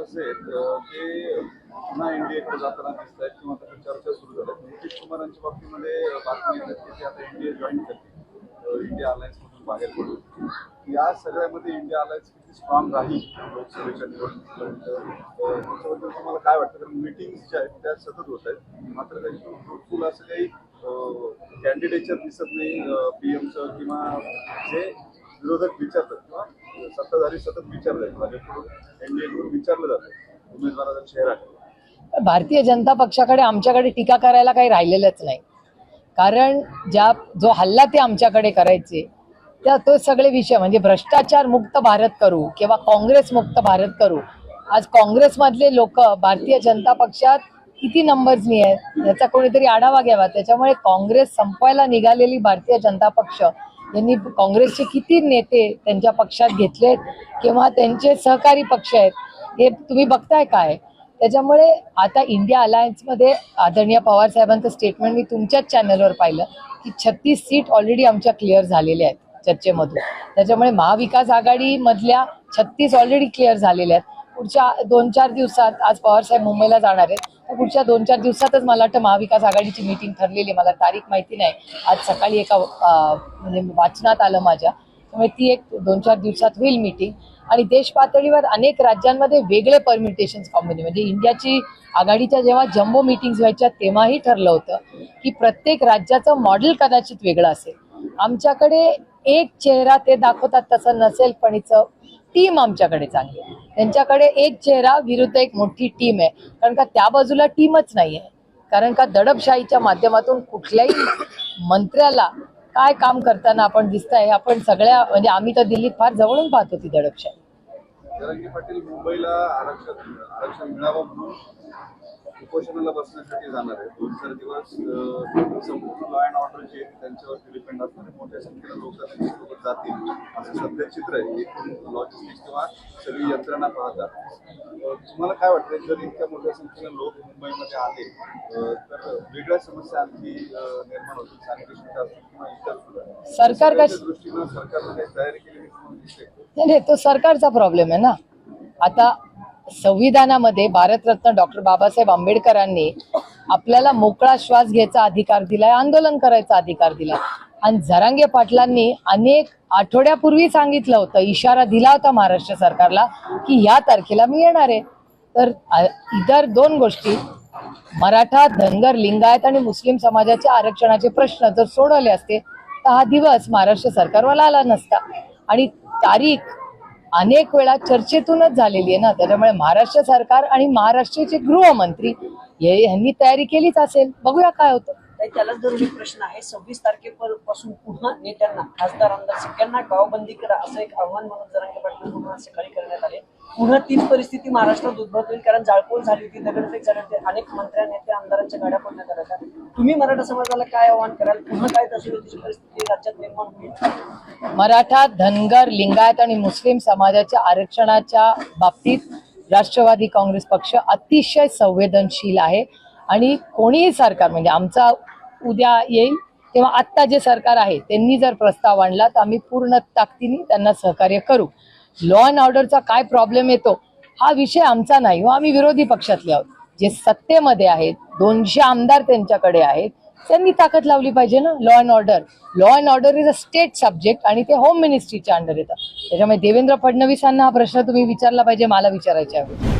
पवारचे आहेत ते पुन्हा एनडीएकडे जाताना दिसत आहेत किंवा त्याच्या चर्चा सुरू झाल्या नितीश कुमारांच्या बाबतीमध्ये बातमी येतात की ते आता एनडीए जॉईन करतील. इंडिया अलायन्समधून बाहेर पडून. या सगळ्यामध्ये इंडिया अलायन्स किती स्ट्रॉंग राहील लोकसभेच्या निवडणुकीपर्यंत? त्याच्याबद्दल तुम्हाला काय वाटतं? कारण मिटिंग्स ज्या आहेत त्या सतत होत आहेत. मात्र काही फ्रुटफुल असं काही कॅन्डिडेचर दिसत नाही पी एमचं किंवा जे विरोधक विचारतात किंवा सत्ताधारी सतत विचारले भाजपकडून विचारलं जातं. उमेदवाराचा चेहरा. भारतीय जनता पक्षाकडे आमच्याकडे टीका करायला काही राहिलेलंच नाही. कारण ज्या जो हल्ला ते आमच्याकडे करायचे त्या तो सगळे विषय म्हणजे भ्रष्टाचार मुक्त भारत करू किंवा काँग्रेस मुक्त भारत करू आज काँग्रेसमधले लोक भारतीय जनता पक्षात किती नंबर्सनी आहेत याचा कोणीतरी आढावा घ्यावा. त्याच्यामुळे काँग्रेस संपवायला निघालेली भारतीय जनता पक्ष यांनी काँग्रेसचे किती नेते त्यांच्या पक्षात घेतलेत किंवा त्यांचे सहकारी पक्ष आहेत हे तुम्ही बघताय काय? त्याच्यामुळे आता इंडिया अलायन्समध्ये आदरणीय पवार साहेबांचं स्टेटमेंट मी तुमच्याच चॅनलवर पाहिलं की छत्तीस सीट ऑलरेडी आमच्या क्लिअर झालेल्या आहेत चर्चेमधून. त्याच्यामुळे महाविकास आघाडीमधल्या छत्तीस ऑलरेडी क्लिअर झालेल्या आहेत. पुढच्या दोन चार दिवसात आज पवार साहेब मुंबईला जाणार आहेत. पुढच्या दोन चार दिवसातच मला वाटतं महाविकास आघाडीची मीटिंग ठरलेली आहे. मला तारीख माहिती नाही. आज सकाळी एका म्हणजे वाचनात आलं माझ्या. त्यामुळे ती एक दोन चार दिवसात होईल मीटिंग आणि देश पातळीवर अनेक राज्यांमध्ये वेगळे परमिटेशन कॉम्बिने म्हणजे इंडियाची आघाडीच्या जेव्हा जम्बो मीटिंग्स व्हायच्या तेव्हाही ठरलं होतं की प्रत्येक राज्याचं मॉडेल कदाचित वेगळं असेल. आमच्याकडे एक चेहरा ते दाखवतात तसं नसेल पण हिचं टीम आमच्याकडे चांगली आहे. त्यांच्याकडे एक चेहरा विरुद्ध एक मोठी टीम आहे. कारण का त्या बाजूला टीमच नाही आहे कारण का दडपशाहीच्या माध्यमातून कुठल्याही मंत्र्याला काय काम करताना आपण दिसत आहे आपण सगळ्या म्हणजे आम्ही तर दिल्लीत फार जवळून पाहतो ती दडपशाही. जरांगे पाटील मुंबईला आरक्षण आरक्षण मिळावं म्हणून उपोषणाला बसण्यासाठी जाणार आहे. दोन चार दिवस संपूर्ण लॉ अँड ऑर्डर जे त्यांच्यावरती डिपेंड असणारे मोठ्या संख्येनं लोक त्यांच्यासोबत जातील. असं सध्या चित्र आहे. एकूण लॉजिस्टिक्स किंवा सगळी यंत्रणा पाहता अं, तुम्हाला काय वाटतं जर इतक्या मोठ्या संख्येनं लोक मुंबईमध्ये आले तर वेगळ्या समस्या आणखी निर्माण होतील सॅनिटेशनच्या असतील किंवा इतर सरकार दृष्टीनं सरकारनं काही तयारी दिसते नाही तो सरकारचा प्रॉब्लेम आहे ना. आता संविधानामध्ये भारतरत्न डॉक्टर बाबासाहेब आंबेडकरांनी आपल्याला मोकळा श्वास घ्यायचा अधिकार दिलाय आंदोलन करायचा अधिकार दिलाय. आणि झरांगे पाटलांनी अनेक आठवड्यापूर्वी सांगितलं होतं इशारा दिला होता महाराष्ट्र सरकारला की या तारखेला मी येणार आहे. तर इतर दोन गोष्टी मराठा धनगर लिंगायत आणि मुस्लिम समाजाचे आरक्षणाचे प्रश्न जर सोडवले असते तर हा दिवस महाराष्ट्र सरकारवर आला नसता. आणि तारीख अनेक वेळा चर्चेतूनच झालेली आहे ना. त्याच्यामुळे महाराष्ट्र सरकार आणि महाराष्ट्राचे गृहमंत्री हे- यांनी तयारी केलीच असेल. बघूया काय होतं. त्यालाच जरुरी प्रश्न आहे. सव्वीस तारखेपासून पुन्हा नेत्यांना खासदार आमदार सगळ्यांना गावबंदी करा असं एक आव्हान म्हणून जरांगे पाटील पुन्हा सकाळी करण्यात आले. पुन्हा तीच परिस्थिती महाराष्ट्रात उद्भवत होईल कारण जाळपोळ झाली होती दगडफेक झाली होती अनेक मंत्र्या नेते आमदारांच्या गाड्या पडण्यात आल्या होत्या. तुम्ही मराठा समाजाला काय आव्हान कराल? पुन्हा काय तशी परिस्थिती राज्यात निर्माण होईल? मराठा धनगर लिंगायत आणि मुस्लिम समाजाच्या आरक्षणाच्या बाबतीत राष्ट्रवादी काँग्रेस पक्ष अतिशय संवेदनशील आहे. आणि कोणीही सरकार म्हणजे आमचा उद्या येईल. किंवा आत्ता जे सरकार आहे त्यांनी जर प्रस्ताव आणला तर आम्ही पूर्ण ताकदीने त्यांना सहकार्य करू. लॉ अँड ऑर्डरचा काय प्रॉब्लेम येतो? हा विषय आमचा नाही. व आम्ही विरोधी पक्षातले आहोत. जे सत्तेमध्ये आहेत दोनशे आमदार त्यांच्याकडे आहेत त्यांनी ताकद लावली पाहिजे ना? Law and order law and order is a state subject आणि ते होम मिनिस्ट्रीच्या अंडर येतं. त्याच्यामुळे देवेंद्र फडणवीसांना हा प्रश्न तुम्ही विचारला पाहिजे मला विचारायचा आहे.